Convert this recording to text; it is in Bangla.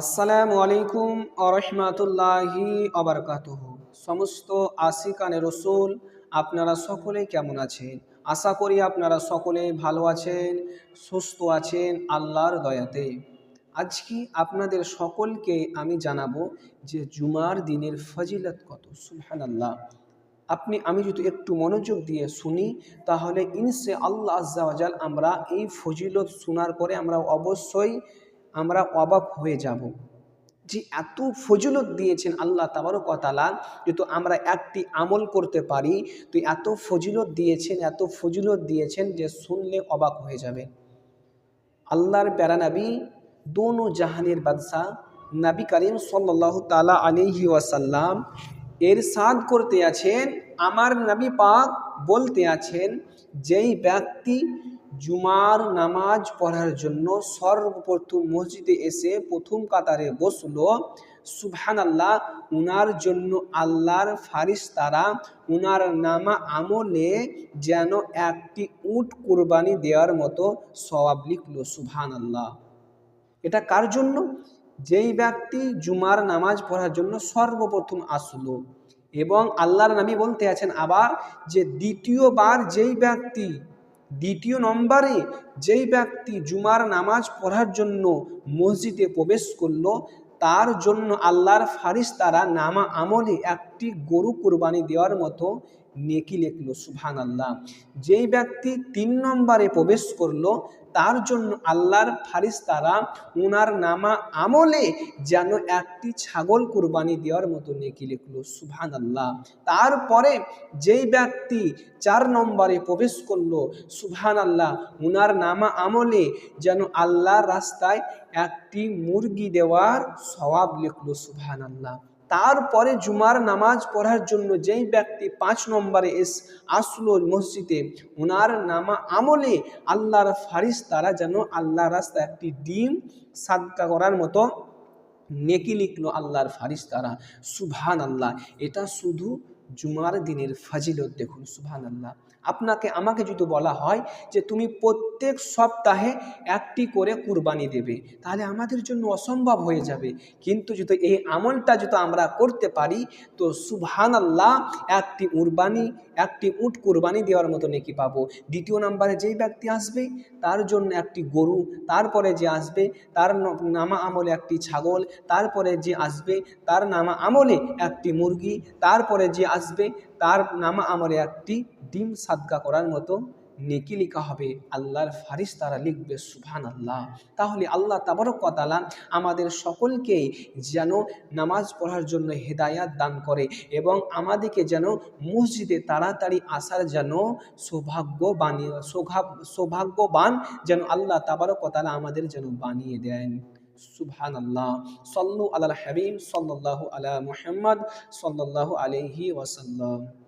আসসালামু আলাইকুম আরহামাতুল্লাহি আবরকাতুহ সমস্ত আশিকানে রসুল, আপনারা সকলে কেমন আছেন? আশা করি আপনারা সকলে ভালো আছেন, সুস্থ আছেন আল্লাহর দয়াতে। আজকে আপনাদের সকলকে আমি জানাব যে জুমার দিনের ফজিলত কত। সুবহান আল্লাহ আপনি, আমি যদি একটু মনোযোগ দিয়ে শুনি, তাহলে ইনসে আল্লাহ আজ্জাওয়াজাল আমরা এই ফজিলত শোনার পরে আমরা অবশ্যই আমরা অবাক হয়ে যাব যে এত ফজিলত দিয়েছেন আল্লাহ তাবারকতালা যেহেতু আমরা একটি আমল করতে পারি। তো এত ফজিলত দিয়েছেন, এত ফজিলত দিয়েছেন যে শুনলে অবাক হয়ে যাবে। আল্লাহর প্যারানাবি দোনো জাহানের বাদশাহ নবী করিম সাল্লাহ তালা আলিহি ওয়াসাল্লাম এর সাদ করতে আছেন, আমার নবী পাক বলতে আছেন, যেই ব্যক্তি জুমার নামাজ পড়ার জন্য সর্বপ্রথম মসজিদে এসে প্রথম কাতারে বসল। সুবহান আল্লাহ উনার জন্য আল্লাহর ফারিস তারা উনার নামা আমলে যেন একটি উট কোরবানি দেওয়ার মতো সবাব লিখলো সুবহান আল্লাহ এটা কার জন্য? যেই ব্যক্তি জুমার নামাজ পড়ার জন্য সর্বপ্রথম আসলো এবং আল্লাহর নামী বলতে আছেন আবার যে দ্বিতীয়বার যেই ব্যক্তি দ্বিতীয় নম্বরে যেই ব্যক্তি জুমার নামাজ পড়ার জন্য মসজিদে প্রবেশ করল, তার জন্য আল্লাহর ফারিস তারা নামা আমলে একটি গরু কোরবানি দেওয়ার মতো নেকি লিখলো সুবহান আল্লাহ যেই ব্যক্তি তিন নম্বরে প্রবেশ করল, তার জন্য আল্লাহর ফারিস্তারা উনার নামা আমলে যেন একটি ছাগল কুরবানি দেওয়ার মতো নেকি লিখলো সুবহান আল্লাহ তারপরে যেই ব্যক্তি চার নম্বরে প্রবেশ করল সুবহান আল্লাহ উনার নামা আমলে যেন আল্লাহর রাস্তায় একটি মুরগি দেওয়ার সবাব লিখলো সুবহান আল্লাহ তারপরে জুমার নামাজ পড়ার জন্য যেই ব্যক্তি পাঁচ নম্বরে এস আসলো মসজিদে ওনার নামা আমলে আল্লাহর ফারিস তারা যেন আল্লাহ রাস্তা একটি ডিম সাদকা করার মতো নেকি লিখলো আল্লাহর ফারিস তারা সুভান আল্লাহ এটা শুধু জুমার দিনের ফাজিলত দেখুন সুবহান আল্লাহ আপনাকে, আমাকে যদি বলা হয় যে তুমি প্রত্যেক সপ্তাহে একটি করে কুরবানি দেবে, তাহলে আমাদের জন্য অসম্ভব হয়ে যাবে। কিন্তু যদি এই আমলটা যদি আমরা করতে পারি, তো সুবহান আল্লাহ একটি উরবানি, একটি উট কুরবানি দেওয়ার মতো নেকি পাবো। দ্বিতীয় নাম্বারে যেই ব্যক্তি আসবে, তার জন্য একটি গরু, তারপরে যে আসবে, তার নামা আমলে একটি ছাগল, তারপরে যে আসবে, তার নামা আমলে একটি মুরগি, তারপরে যে আসবে, তার নামা আমলে একটি ডিম সাদকা করার মতো নেকি লেখা হবে। আল্লাহর ফারিস তারা লিখবে সুভান আল্লাহ তাহলে আল্লাহ তাবরকতালা আমাদের সকলকে যেন নামাজ পড়ার জন্য হেদায়াত দান করে এবং আমাদেরকে যেন মসজিদে তাড়াতাড়ি আসার যেন সৌভাগ্য বানিয়ে সৌভাগ্যবান যেন আল্লাহ তাবারকতালা আমাদের যেন বানিয়ে দেন। সুবহান সল্লু আল্লাহ হাবিব সাল্লাহ আলা মুহাম্মদ সাল্লাহ আলহি ওয়াসাল্লাম।